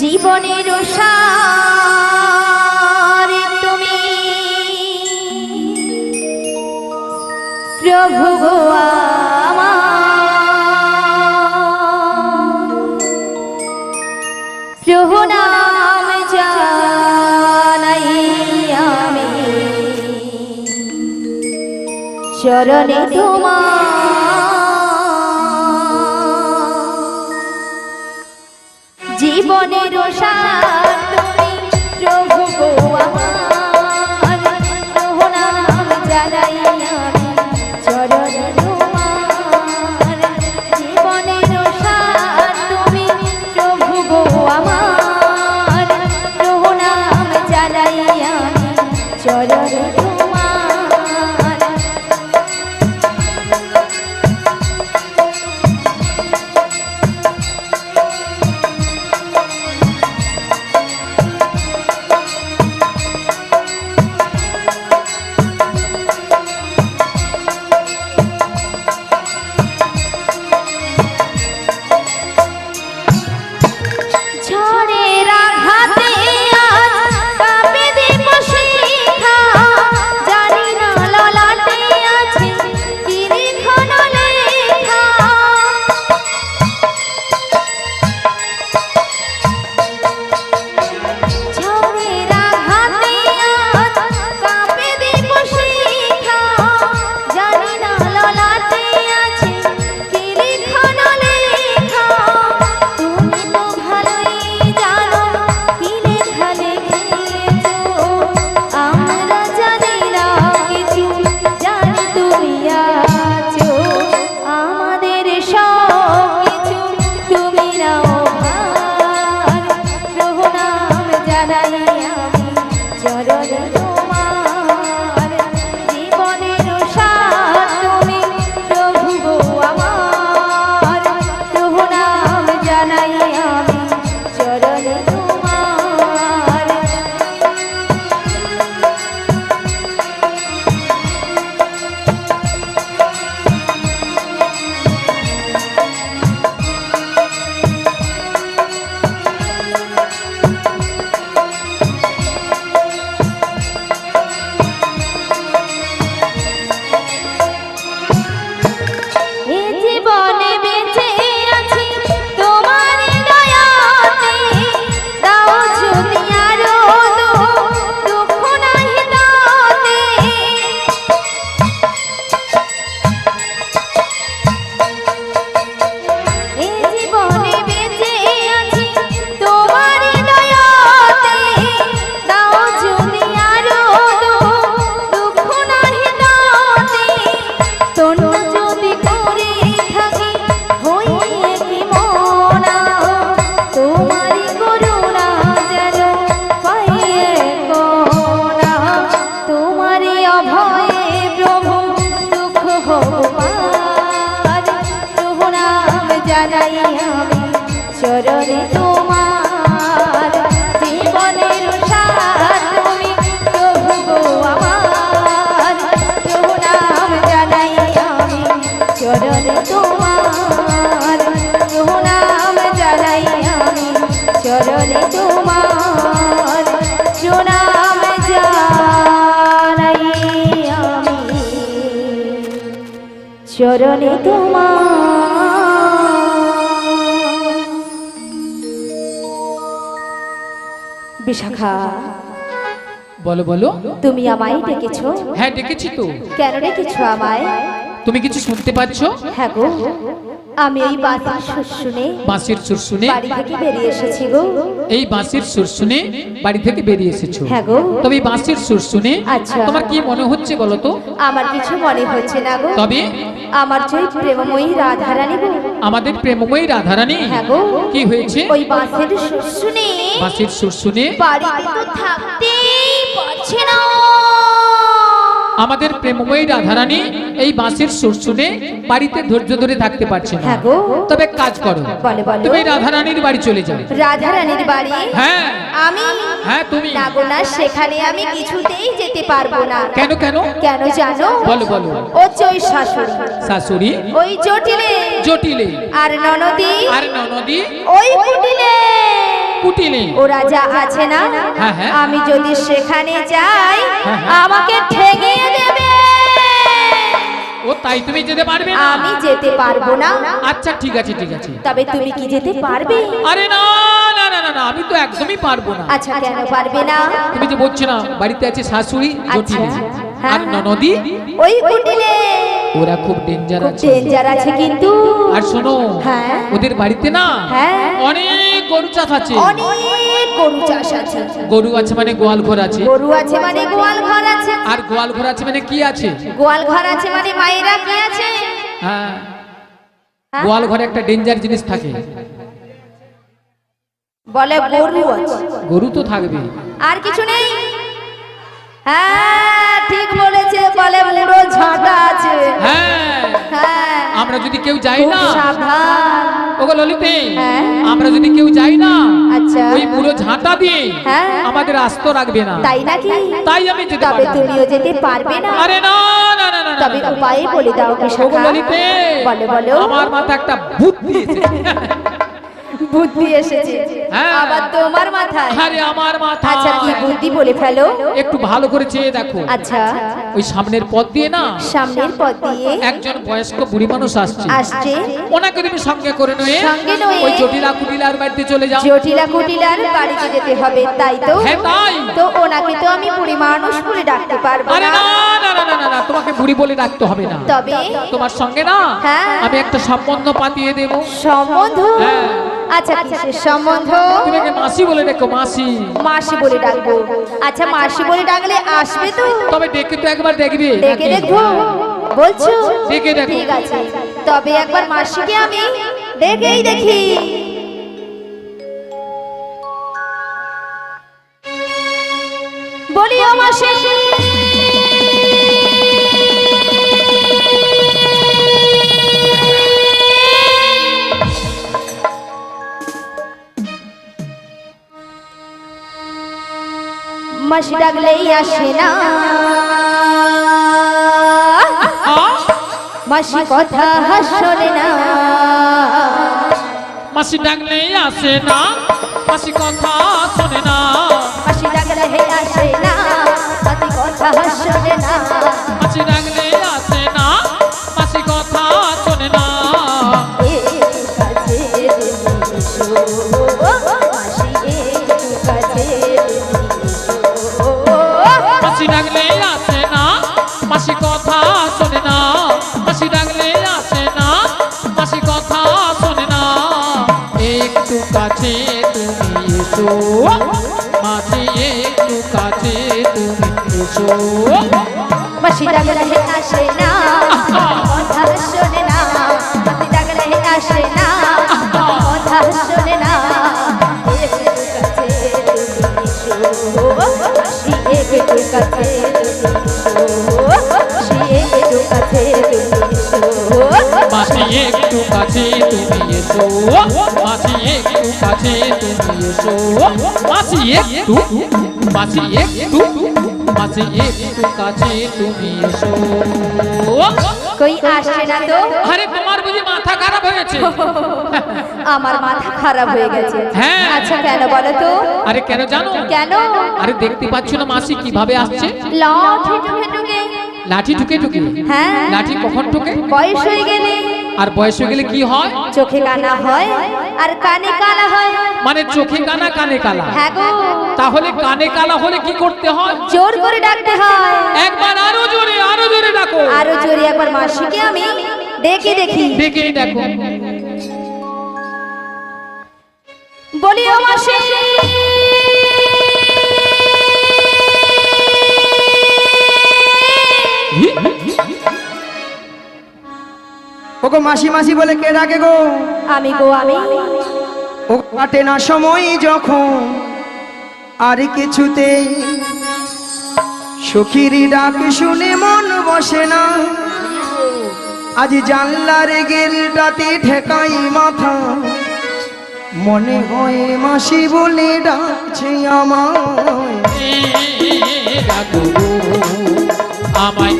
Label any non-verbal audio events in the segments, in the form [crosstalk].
জীবনের তুমি। প্রভু প্রভু নাম জানাই আমি। চরণে তোমার জীবনের চরণে তোমার। বিশাখা বলো বলো। তুমি আমায় ডেকেছো? হ্যাঁ ডেকেছি তো। কেন ডেকেছো আমায়? তুমি কিছু শুনতে পাচ্ছ? হ্যাঁ গো আমি এই বাতাস শুনে বাঁশির সুর শুনে বাড়ি থেকে বেরিয়ে এসেছি গো। এই বাঁশির সুর শুনে বাড়ি থেকে বেরিয়ে এসেছ। হ্যাঁ গো। তবে এই বাঁশির সুর শুনে আচ্ছা। তোমার কি মনে হচ্ছে বলো তো? আমার কিছু মনে হচ্ছে না গো। তবে? আমার যে প্রেমময়ী রাধারানী গো। আমাদের প্রেমময়ী রাধারানী? হ্যাঁ গো। কি হয়েছে? ওই বাঁশের সুর শুনে বাঁশির সুর শুনে বাড়িতে তো থাকতেই পারছে না। আমাদের প্রেমময়ী রাধারানী এই বাঁশের সুর শুনে বাড়িতে ধৈর্য ধরে থাকতে পারছে না। হ্যাঁ তবে কাজ করো। তুমি রাধারানীর বাড়ি চলে যাও। রাধারানীর বাড়ি? হ্যাঁ। আমি? হ্যাঁ তুমি। না না সেখানে আমি কিছুতেই যেতে পারব না। কেন কেন? কেন জানো? বলো বলো। ও চই শাশুড়ি। শাশুড়ি? ওই জটিলে। জটিলে। আর ননদি? আর ননদি? ওই কুটিলে। কুটিলে ও রাজা আছে না? হ্যাঁ, হ্যাঁ। আমি যদি সেখানে যাই হ্যাঁ, হ্যাঁ। আমাকে ঠেঙিয়ে দেবে। ও তাই তুমি যেতে পারবে না? আমি যেতে পারব না। আচ্ছা ঠিক আছে ঠিক আছে। তবে তুমি কি যেতে পারবে? আরে না না না না না আমি তো একদমই পারব না। আচ্ছা কেন পারবে না? তুমি যে বলছো না বাড়িতে আছে শাশুড়ি জটিল। আচ্ছা, হ্যাঁ। আর ননদি? ওই কুটিলে। ওরা খুব ডেঞ্জার আছে। ডেঞ্জার আছে কিন্তু। আর শোনো হ্যাঁ। ওদের বাড়িতে না হ্যাঁ। অনেক গরু চাষ আছে। অনেক গরু চাষ আছে। গরু আছে মানে গোয়াল ঘর আছে। গরু আছে মানে গোয়াল ঘর আছে। আর গোয়াল ঘর আছে মানে কি আছে? গোয়াল ঘর আছে মানে মায়েরা কি আছে? হ্যাঁ। হ্যাঁ? গোয়াল ঘরে একটা ডেঞ্জার জিনিস থাকে। বলে গরু আছে। গরু তো থাকবে আর কিছু নেই। হ্যাঁ ঠিক বলেছে বলে মুড়ো ঝাঁটা আছে হ্যাঁ হ্যাঁ আমরা যদি কেউ যাই না সাবধান ওগো ললিতে হ্যাঁ। আমরা যদি কেউ যাই না আচ্ছা। ওই পুরো ঝাঁটা দিয়ে হ্যাঁ। আমাদের আস্ত রাখবে না তাই নাকি তাই আমি যেতে তবে পারব তুমিও যেতে পারবে না আরে না না না না তবে। উপায় বলে দাও কি ওগো ললিতে বলো বলো আমার মাথা একটা বুদ্ধি এসেছে বুদ্ধি এসেছে। হ্যাঁ। আবার তোমার মাথায়। আরে আমার মাথা আচ্ছা কি বুদ্ধি বলে ফেলো? একটু ভালো করে চেয়ে দেখো। আচ্ছা। ওই সামনের পথ দিয়ে না? সামনের পথ দিয়ে একজন বয়স্ক বুড়ি মানুষ আসছে। আসছে। ওনাকে তুমি সঙ্গে করে নয়ে। সঙ্গে নয়ে। ওই জটিলা কুটিলার বাড়িতে চলে যাও। জটিলা কুটিলার বাড়িতে যেতে হবে তাই তো? হ্যাঁ তাই। তো ওনাকে তো আমি বুড়ি মানুষ বলে ডাকতে পারব আরে না না না না না তোমাকে বুড়ি বলে ডাকতে হবে না। তবে? তোমার সঙ্গে না? হ্যাঁ। আমি একটা সম্বন্ধ পাতিয়ে দেব। সম্বন্ধ? হ্যাঁ। আচ্ছা কিসের সম্বন্ধ? তুমি একে মাসি বলে দেখো মাসি। মাসি বলে ডাকবো। আচ্ছা মাসি বলে ডাকলে আসবে তো? তবে ডেকে তো একবার দেখবে। ডেকে দেখব। বলছো? ডেকে দেখো। ঠিক আছে। তবে একবার মাসিকে আমি ডেকেই দেখি। বলি ও মাসি। মাসি ডাকলেই আসে না? মাসি কথা হাসলে না। মাসি ডাকলেই আসে না। মাসি কথা শোনে না। মাসি ডাকলে আসে না। মাসি কথা হাসলে না। মাসি একটু কাছে তুমি এসো। ডাকলে হে আসে না, কথা শোনে না, মাসি ডাকলে আসে কাছে তুমি এসো মাসি একটু কাছে তুমি এসো মাসি একটু মাসি একটু মাসি একটু কাছে তুমি এসো। কই আসছে না তো? আরে তোমার বুঝি মাথা খারাপ হয়ে গেছে? আমার মাথা খারাপ হয়ে গেছে। হ্যাঁ। আচ্ছা কেন বলো তো? আরে কেন জানো? কেন? আরে দেখতে পাচ্ছ না মাসি কীভাবে আসছে? লাঠি ঠুকে ঠুকে। লাঠি ঠুকে ঠুকে? হ্যাঁ। লাঠি কখন ঠুকে? বয়স হয়ে গেলে। আর বয়স হয়ে গেলে কি হয়? চোখে কানা হয় আর কানে কালা হয়। মানে চোখে কানা কানে কালা। হ্যাঁ গো। তাহলে কানে কালা হলে কি করতে হয়? জোর করে ডাকতে হয়। একবার আরও জোরে আরও জোরে ডাকো। আরও জোরে একবার মাসিকে আমি ডেকে দেখি। দেখে দেখো। বলি ও মাসি। ওগো মাসি মাসি বলে কে ডাকে গো আমি গো আমি ও কাটে না সময় যখন আর কিছুতেই সখীর ডাক শুনে মন বসে না আজ জানলার গেলটাতে ঠেকাই মাথা মনে হয় মাসি বলে ডাকছে আমায় আমায়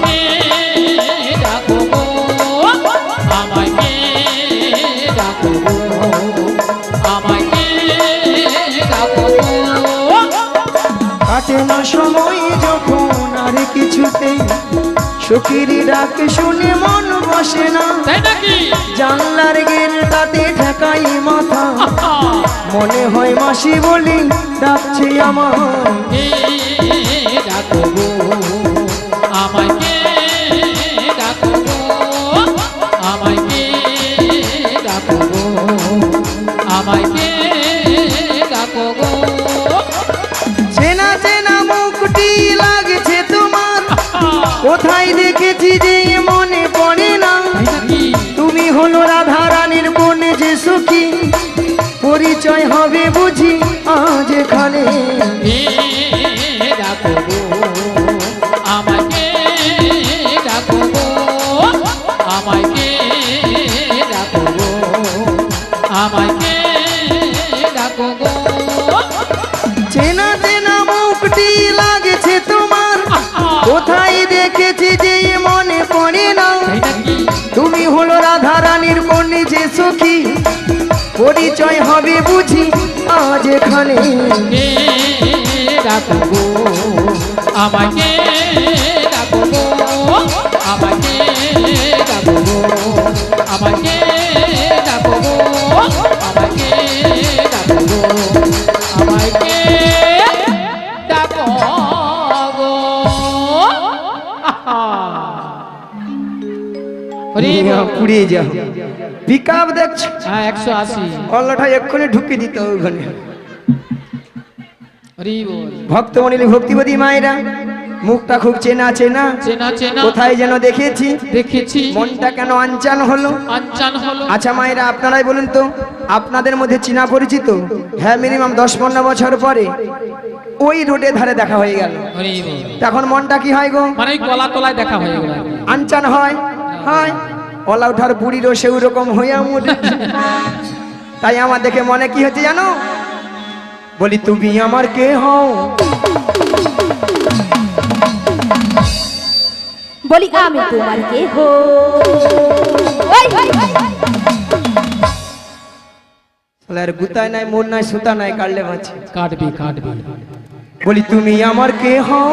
সময় যখন আর কিছুতে সখীর ডাক শুনে মন বসে না। জানলার গেল গেলটাতে ঠেকাই মাথা। মনে হয় মাসি বলি ডাকছে আমার কে ডাকো কোথায় দেখেছি যে মনে পড়ে না? তুমি হলো রাধা রানীর বোন যে সুখী। পরিচয় হবে বুঝি আজ এখানে। কে ডাকো গো আমায় কে ডাকো গো আমায় কে ডাকো গো আহা। হরি বল। পুড়িয়ে যাও। পিক আপ দেখছ? হ্যাঁ একশো আশি। কল্লাটা এক্ষুনি ঢুকিয়ে দিত ওখানে। হরি বল। ভক্তমণিল ভক্তিপতি মায়েরা মুখটা খুব চেনা চেনা। চেনা চেনা। কোথায় যেন দেখেছি। দেখেছি। মনটা কেন আনচান হলো? আনচান হলো। আচ্ছা মায়েরা আপনারাই বলুন তো আপনাদের মধ্যে চীনা পরিচিত? হ্যাঁ মিনিমাম দশ পনেরো বছর পরে ওই রোডে ধারে দেখা হয়ে গেল। তখন মনটা কি হয় গো? মানে গলা তলায় দেখা হয়ে গেল। আনচান হয়? হয়। ওলা উঠার বুড়িরও সেই রকম হইয়া মুড়ে। তাই আমার দেখে মনে কি হচ্ছে জানো? বলি তুমি আমার কে হও? বলি আমি তোমার কে হো আর গুতায় নাই মোর নাই সুতা নাই কাটলে বাঁচি। কাটবি কাটবি। বলি তুমি আমার কে হও?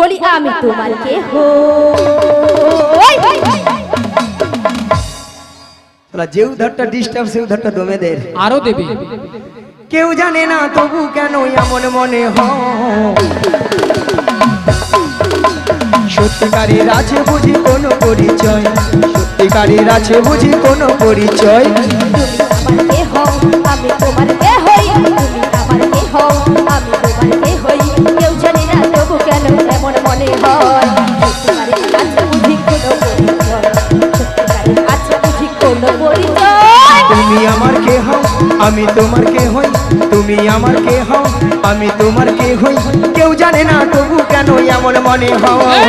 বলি আমি তোমার কে হো যে উধারটা ডিস্টার্ব সে উধারটা দমে দেয়। আরও দেবে। কেউ জানে না তবু কেন এমন মনে সত্যিকারের আছে বুঝি কোনো পরিচয়। সত্যিকারের আছে বুঝি কোনো পরিচয়। আমি তোমার আমি তোমার কে হই? তুমি আমার কে হও? আমি তোমার কে হই? কেউ জানে না তবু কেন এমন মনে হয়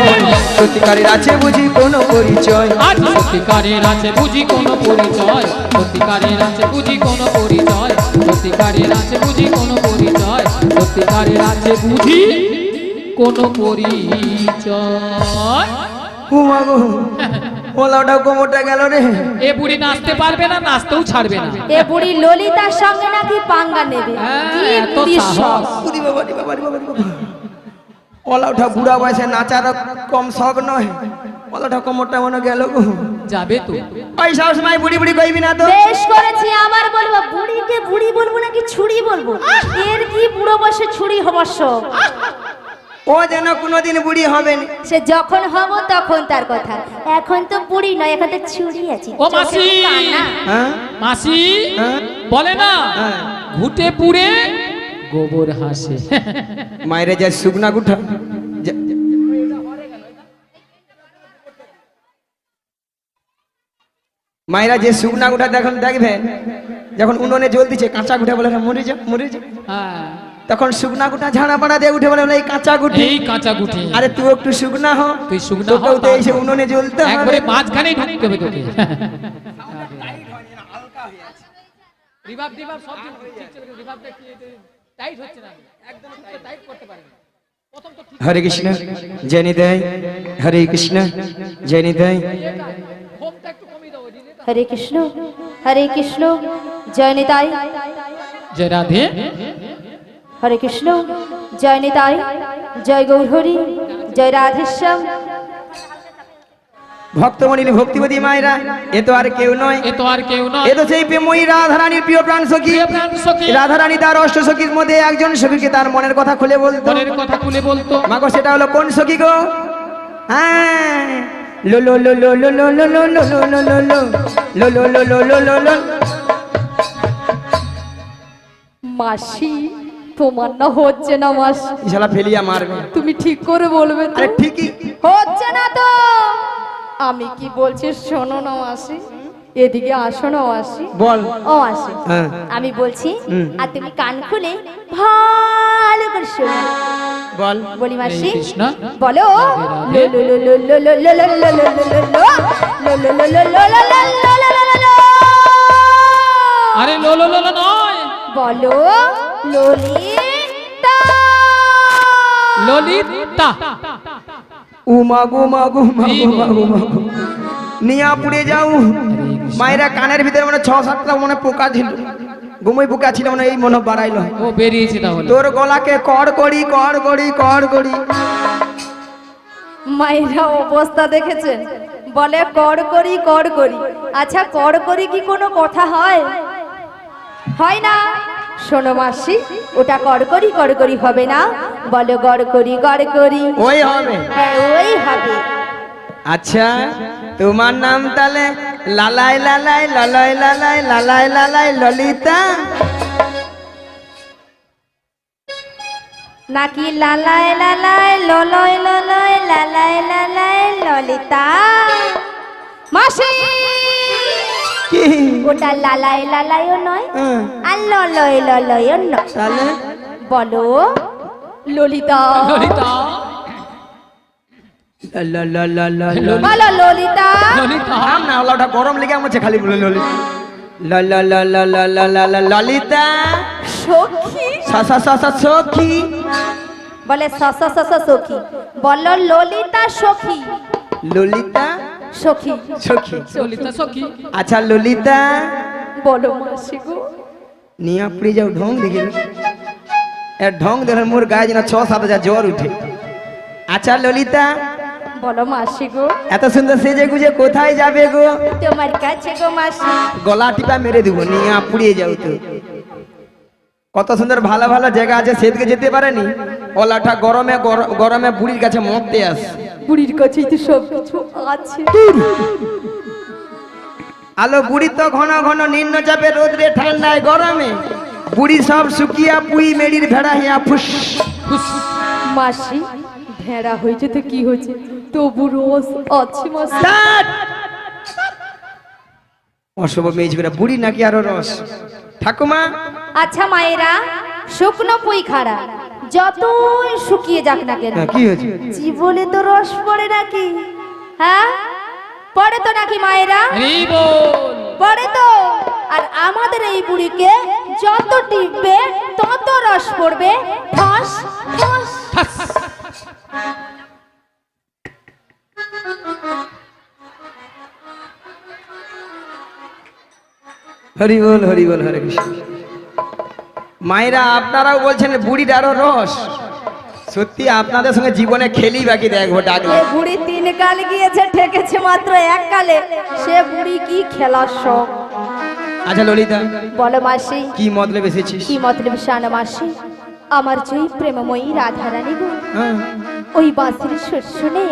সত্যিকারের আছে বুঝি কোনো পরিচয়? সত্যিকারের আছে বুঝি কোনো পরিচয়? সত্যিকারের আছে বুঝি কোনো পরিচয়? সত্যিকারের আছে বুঝি কোনো পরিচয়? সত্যিকারের আছে বুঝি কোনো পরিচয়? ওলাটা কোমরটা গেল রে। এ বুড়ি নাচতে পারবে না নাচতেও ছাড়বে না। এ বুড়ি ললিতার সঙ্গে নাকি পাঙ্গা নেবে? হ্যাঁ, কি। শখ। উদি বাবা রে বাবা রে বাবা ওলাটা বুড়া বয়সে নাচার কম শখ নয়। ওলাটা কোমরটা মনে গেল গো। যাবে তো। ওই সবসময় বুড়ি বুড়ি কইবি না তো। বেশ করেছি আমার বলব বুড়িকে বুড়ি বলব নাকি ছুরি বলব? এর কি বুড়ো বসে ছুরি হবার শখ? ও যেন কোনোদিন বুড়ি হবে না সে যখন হব তখন তার কথা। এখন তো বুড়ি নয় এখন তো ছুরি আছে। ও মাসি! হ্যাঁ? মাসি! হ্যাঁ? বলে না হ্যাঁ। ঘুটে পুড়ে গোবর হাসে। মায়েরে যায় শুকনা গুঠা যা- মায়েরা যে শুকনা গুঠা দেখুন দেখবেন যখন উনুনে জল দিচ্ছে কাঁচা গুঠা বলে মরে যা মরে যা হ্যাঁ। তখন শুকনা গুঠা ঝাড়া পাড়া দিয়ে উঠে বলে এই কাঁচা গুঠি এই কাঁচা গুটি। আরে তুই একটু শুকনা হ। তুই শুকনা হ, তো এসে উনুনে জ্বলতে হবে। একবারে মাঝখানেই ঢুকতে হবে তোকে। রিভাব রিভাব সব রিভাব দেখিয়ে টাইট হচ্ছে না। একদম টাইট করতে পারবি প্রথম তো ঠিক হরে কৃষ্ণ জয় নিতাই। হরে কৃষ্ণ জয় নিতাই। হোমটা একটু কমিয়ে দাও রিলেটা হরে কৃষ্ণ হরে কৃষ্ণ জয় নিতাই। জয় রাধে। হরে কৃষ্ণ জয় নিতাই জয় গৌরহরি জয় রাধেশ্যাম ভক্তমণির ভক্তিপতি মায়েরা এ তো আর কেউ নয় এ তো আর কেউ নয় এ তো সেই প্রেময়ী রাধারানীর প্রিয় প্রাণ সখী। রাধারানী তার অষ্ট সখীর মধ্যে একজন সখীকে তার মনের কথা খুলে বলতো মনের কথা খুলে বলতো মাগো সেটা হলো কোন সখী গো হ্যাঁ লো লো লো লো লো লো লো লো লো লো লো লো লো লো লো লো লো লো লো মাসি তোমার না হচ্ছে না মাস ইশালা ফেলিয়া মারবে তুমি ঠিক করে বলবে আরে ঠিকই হচ্ছে না তো আমি কি বলছি শোনো না মাসি এদিকে আসো না আসি বল ও আসি আমি বলছি আর তুমি কান খুলে ভালো করে শোনো বল বলি মাসি বলো আরে লো লো লো নয় বলো ললিতা। ললিতা। উমা গো মা গো মা গো মা গো মা গো। নিয়া পুড়ে যাও। মায়েরা কানের ভিতরে মানে ছ সাতটা মানে পোকা ছিল। ঘুমই পোকা ছিল মানে এই মনে বাড়াইলো। ও বেরিয়েছে তাহলে। তোর গলাকে কর করি কর করি কর করি। মায়েরা অবস্থা দেখেছেন বলে কর করি কর করি। আচ্ছা কর করি কি কোনো কথা হয়? হয় না। শোনো মাসি ওটা কর করি কর করি হবে না। বলো গড় করি গড় করি ওই হবে। হ্যাঁ ওই হবে। আচ্ছা তোমার নাম তাহলে লালাই লালাই লালাই লালাই লালাই লালাই ললিতা। নাকি লালাই লালাই ললয় ললয় লালাই লালাই ললিতা? মাসি! ওটা লালাই লালাইও নয় ললয় ললয় ন তাহলে বলো ললিতা ললিতা বলো ললিতা থাম না ওটা গরম লেগে আমার খালি বলে ললিতা ললিতা সখী সখী বলে সখী বলো ললিতা সখী ললিতা সখী সখী ললিতা সখী আচ্ছা ললিতা বলো মাসি গো নিয়া পড়ে যাও ঢং দেখিল ঢং দেখে মোর গায়ে যেন ছ সাত হাজার জ্বর উঠে। আচ্ছা ললিতা। বলো মাসি গো। এত সুন্দর সেজে গুজে কোথায় যাবে গো? তোমার কাছে গো মাসি। গলা টিপা মেরে দিব নিয়া পুড়িয়ে যাও তো। কত সুন্দর ভালো ভালো জায়গা আছে সেদিকে যেতে পারেনি? ওলাটা গরমে গর- গরমে বুড়ির কাছে মরতে আস। বুড়ির কাছেই তো সব কিছু আছে আলো বুড়ি তো ঘন ঘন নিম্ন চাপে রোদ্রে ঠান্ডায় গরমে। বুড়ি সব শুকিয়া পুই মেড়ির ভেড়া হিয়া ফুস। খুশ মাসি ভেড়া হয়েছে তো কি হয়েছে? তবু রোজ আছে মাসি। অশুভ মেজ করে বুড়ি নাকি আরও রস? ঠাকুমা। আচ্ছা মায়েরা শুকনো পুই খাড়া যতই শুকিয়ে যাক না কেন হ্যাঁ, কি হয়েছে? জীবনে তো রস পড়ে নাকি? হ্যাঁ? পড়ে তো নাকি মায়েরা? পড়ে তো। আর আমাদের এই বুড়িকে যত টিপবে তত রস পড়বে। ঠস। ঠস। হরি বল হরি বল হরে কৃষ্ণ। মায়েরা আপনারাও বলছেন বুড়ির আরও রস। সত্যি আপনাদের সঙ্গে জীবনে খেলি বাকি দেখব ডাকলে বুড়ি তিন কাল গিয়েছে ঠেকেছে মাত্র এক কালে। সে বুড়ি কি খেলার শখ? আচ্ছা ললিতা। বলো মাসি। কি মতলব এসেছিস? কি মতলব শানা মাসি? আমার যেই প্রেমময়ী রাধারানী গো হ্যাঁ। ওই বাঁশির সুর শুনে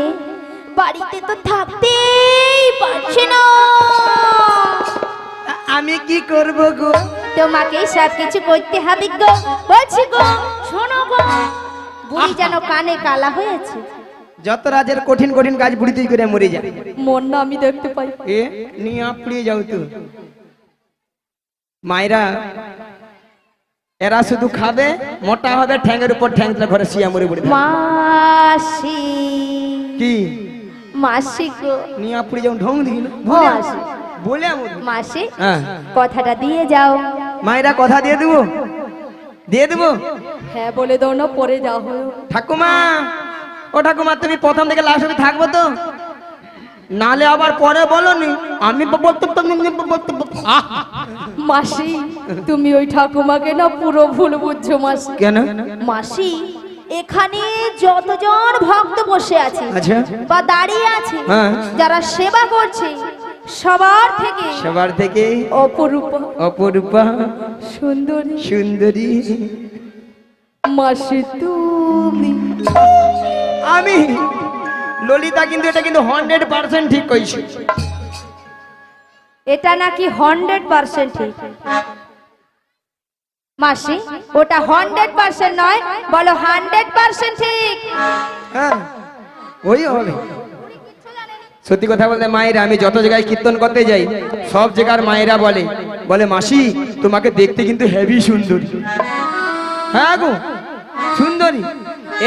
বাড়িতে তো থাকতেই পারছে না। আমি কি করব গো? তোমাকে সব কিছু করতে হবে গো। বলছি গো শোনো গো। বুড়ি যেন কানে কালা হয়েছে। যত রাজের কঠিন কঠিন কাজ বুড়ি তুই করে মরে যায় মন না আমি দেখতে পাই। এ নিয়ে আপড়িয়ে যাও তো। মায়েরা এরা শুধু খাবে মোটা হবে ঠ্যাংয়ের উপর ঠ্যাং ঘরে শিয়া মরে পড়ে মাসি। কি? মাসি গো। নিয়ে আপড়িয়ে যাও ঢং মাসি বলে মাসি হ্যাঁ। কথাটা দিয়ে যাও। মায়েরা কথা দিয়ে দেবো? দিয়ে দেবো? হ্যাঁ বলে দাও না পরে যাও ঠাকুমা ও ঠাকুমা তুমি প্রথম থেকে লাস্ট অব্দি থাকব তো। নালে আবার পরে বলনি আমি মাসি তুমি ওই ঠাকুমাকে না পুরো ভুল বুঝছ মাসি। কেন? মাসি এখানে যতজন ভক্ত বসে আছে আচ্ছা। বা দাঁড়িয়ে আছে হ্যাঁ। যারা সেবা করছে সবার থেকে সবার থেকে অপরূপ অপরূপা সুন্দরী। সুন্দরী। মাসি তুমি আমি ললিতা কিন্তু এটা কিন্তু হান্ড্রেড পার্সেন্ট ঠিক কইছি। এটা নাকি হান্ড্রেড পার্সেন্ট ঠিক? মাসি ওটা হান্ড্রেড পার্সেন্ট নয় বলো হান্ড্রেড পার্সেন্ট ঠিক? হ্যাঁ ওই হবে। সত্যি কথা বলতে মায়েরা, আমি যত জায়গায় কীর্তন করতে যাই, সব জায়গার মায়েরা বলে বলে, মাসি, তোমাকে দেখতে কিন্তু হেভি সুন্দরী। হ্যাঁ গো, সুন্দরী।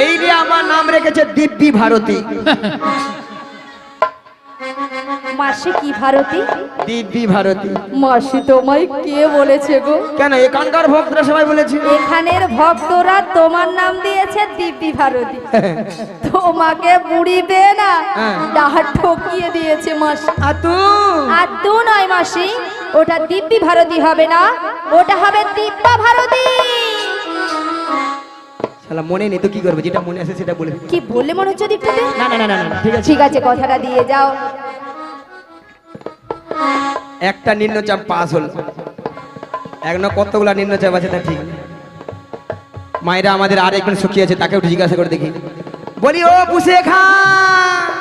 এই যে আমার নাম রেখেছে দিব্যি ভারতী। মাসি কি ভারতী? দিব্যি ভারতী। মাসি তোমায় কে বলেছে গো? কেন এখানকার ভক্তরা সবাই বলেছে? এখানের ভক্তরা তোমার নাম দিয়েছে দিব্যি ভারতী। [laughs] তোমাকে না হ্যাঁ। ডাহার ঠকিয়ে দিয়েছে মাসি। আর তু? আর দু নয় মাসি ওটা দিব্যি ভারতী হবে না ওটা হবে দিব্যা ভারতী। শালা মনে নেই তো কি করব যেটা মনে আছে সেটা বলে কি বললে মনে হচ্ছে দিকটাতে না না না না না ঠিক আছে। ঠিক আছে কথাটা দিয়ে যাও। একটা নিম্নচাপ পাস হল। এখনও কতগুলা নিম্নচাপ আছে তা ঠিক। মায়েরা আমাদের আর একজন সখী আছে তাকে একটু জিজ্ঞাসা করে দেখি। বলি ও পুষে খা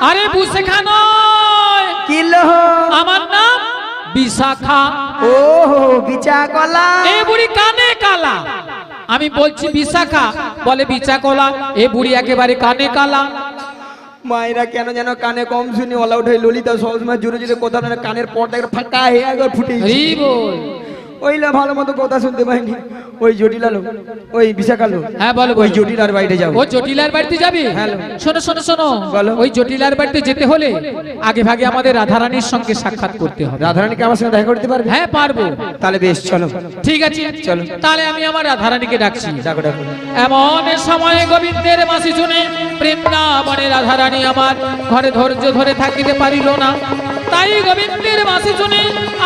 আরে বুসেখা নয়। কিলো আমার নাম বিশাখা। ও বিচা কলা এ বুড়ি কানে কালা। আমি বলছি বিশাখা বলে বিচা কলা এ বুড়ি একেবারে কানে কালা। মায়েরা কেন যেন কানে কম শুনি ওলা উঠে ললিতা সবসময় জুড়ে জুড়ে কোথাও কানের পর্দা ফাঁকা হয়ে ফুটে ওইলা ভালো মতো কথা শুনতে পাইনি। ওই জটিলালো ওই বিশাখালো হ্যাঁ বলো ওই জটিলার বাইরে যাব। ও জটিলার বাড়িতে যাবে। শোনো শোনো শোনো। বলো। ওই জটিলার বাড়িতে যেতে হলে আগে ভাগে আমাদের রাধারানীর সঙ্গে সাক্ষাৎ করতে হবে। রাধারানীকে আমার সঙ্গে দেখা করতে পারবে? হ্যাঁ পারব। তাহলে বেশ চলো। ঠিক আছে। চলো। তাহলে আমি আমার রাধারানীকে ডাকছি। ডাকো ডাকো। এমন সময়ে গোবিন্দের মাসি শুনে বৃন্দাবনে রাধারানী আমার ঘরে ধৈর্য ধরে থাকিতে পারিল না। তাই গোবিন্দের মাসি শুনে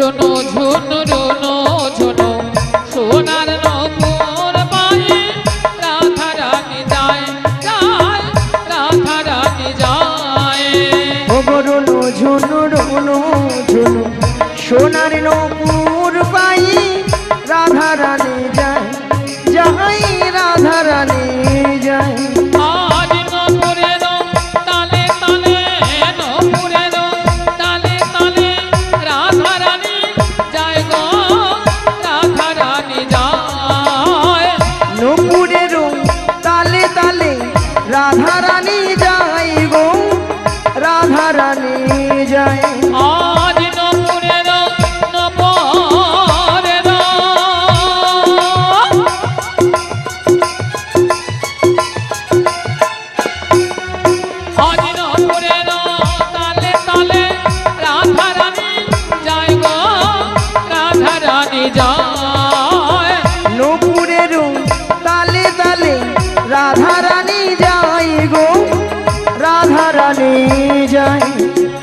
রুনু ঝুন, রুনু সোনার নপুর পায়ে রাধা রানী যায় যায়। রাধা রানী যায় রুনু ঝুনু, সোনার নপুর পাই রাধা রানী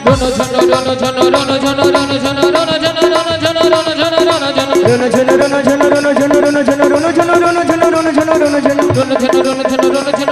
জন জন জন জন জন